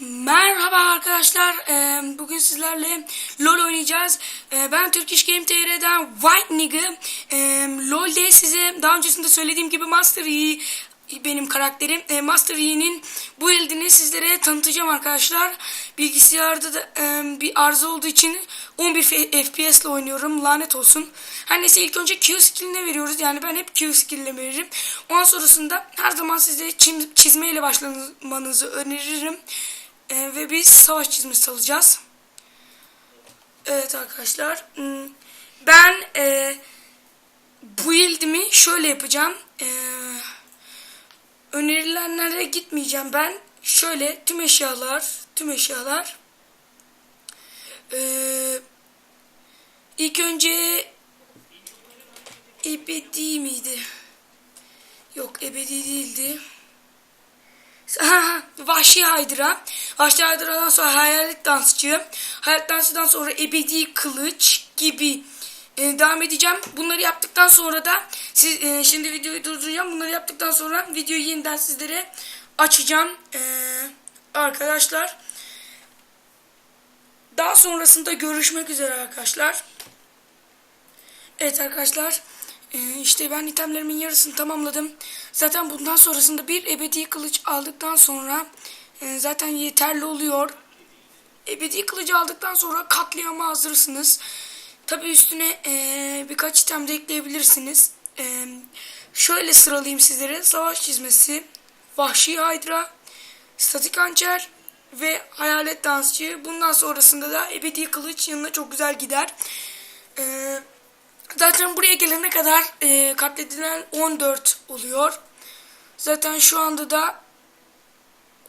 Merhaba arkadaşlar. Ee, bugün sizlerle LoL oynayacağız. Ee, ben Turkish Game TR'den White Nigga. Ee, LoL'de size daha öncesinde söylediğim gibi Master Yi benim karakterim. Ee, Master Yi'nin bu ildini sizlere tanıtacağım arkadaşlar. Bilgisayarda da e, bir arıza olduğu için 11 F- FPS ile oynuyorum. Lanet olsun. Her neyse ilk önce Q skill'ine veriyoruz. Yani ben hep Q skill'ine veririm. Ondan sonrasında her zaman size çizmeyle başlamanızı öneririm. Ee, ve biz savaş çizmesi alacağız. Evet arkadaşlar. hmm, Ben e, bu ildimi şöyle yapacağım. E, önerilenlere gitmeyeceğim ben. Şöyle tüm eşyalar, tüm eşyalar. E, ilk önce ebedi miydi? Yok ebedi değildi. Vahşi Haydra. Vahşi Haydra'dan sonra Hayalet Dansçı. Hayalet Dansçı'dan sonra Ebedi Kılıç gibi e, devam edeceğim. Bunları yaptıktan sonra da siz, e, şimdi videoyu durduracağım. Bunları yaptıktan sonra videoyu yeniden sizlere açacağım. E, arkadaşlar. Daha sonrasında görüşmek üzere arkadaşlar. Evet arkadaşlar. Ee, işte ben itemlerimin yarısını tamamladım. Zaten bundan sonrasında bir ebedi kılıç aldıktan sonra e, zaten yeterli oluyor. Ebedi kılıcı aldıktan sonra katliama hazırsınız. Tabi üstüne e, birkaç item de ekleyebilirsiniz. E, şöyle sıralayayım sizlere. Savaş çizmesi, vahşi haydra, statik hançer ve hayalet dansçı. Bundan sonrasında da ebedi kılıç yanına çok güzel gider. Zaten buraya gelene kadar katledilen 14 oluyor. Zaten şu anda da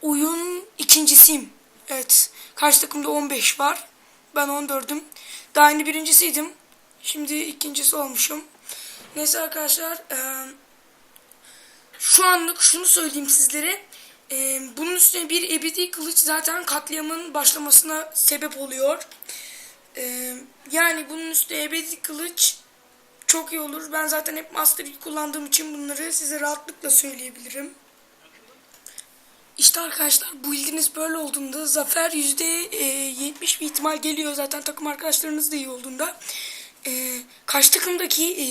oyun ikincisiyim. Evet. Karşı takımda 15 var. Ben 14'üm. Daha aynı birincisiydim. Şimdi ikincisi olmuşum. Neyse arkadaşlar. E, şu anlık şunu söyleyeyim sizlere. E, bunun üstüne bir ebedi kılıç zaten katliamın başlamasına sebep oluyor. E, yani bunun üstüne ebedi kılıç çok iyi olur. Ben zaten hep Master Yi kullandığım için bunları size rahatlıkla söyleyebilirim. İşte arkadaşlar bu ildiniz böyle olduğunda zafer %70 bir ihtimal geliyor. Zaten takım arkadaşlarınız da iyi olduğunda. Karşı takımdaki e,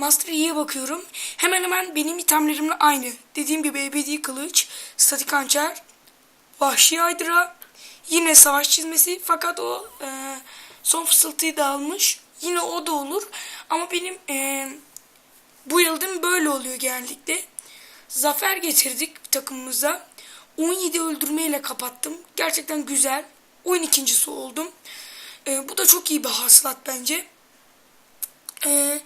Master Yi'ye bakıyorum. Hemen hemen benim itemlerimle aynı. Dediğim gibi ebedi kılıç, statik hançer, vahşi haydra, yine savaş çizmesi. Fakat o e, son fısıltıyı da almış. Yine o da olur. Ama benim e, bu yıldım böyle oluyor genellikle. Zafer getirdik takımımıza. 17 öldürmeyle kapattım. Gerçekten güzel. Oyun ikincisi oldum. E, bu da çok iyi bir hasılat bence. E,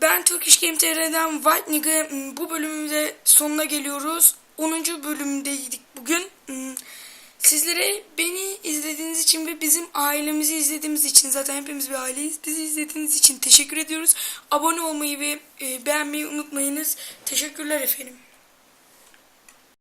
ben Turkish Game TR'den White Nigga bu bölümümüzde sonuna geliyoruz. 10. bölümdeydik bugün. Sizlere beni izlediğiniz için ve bizim ailemizi izlediğimiz için zaten hepimiz bir aileyiz. Bizi izlediğiniz için teşekkür ediyoruz. Abone olmayı ve e, beğenmeyi unutmayınız. Teşekkürler efendim.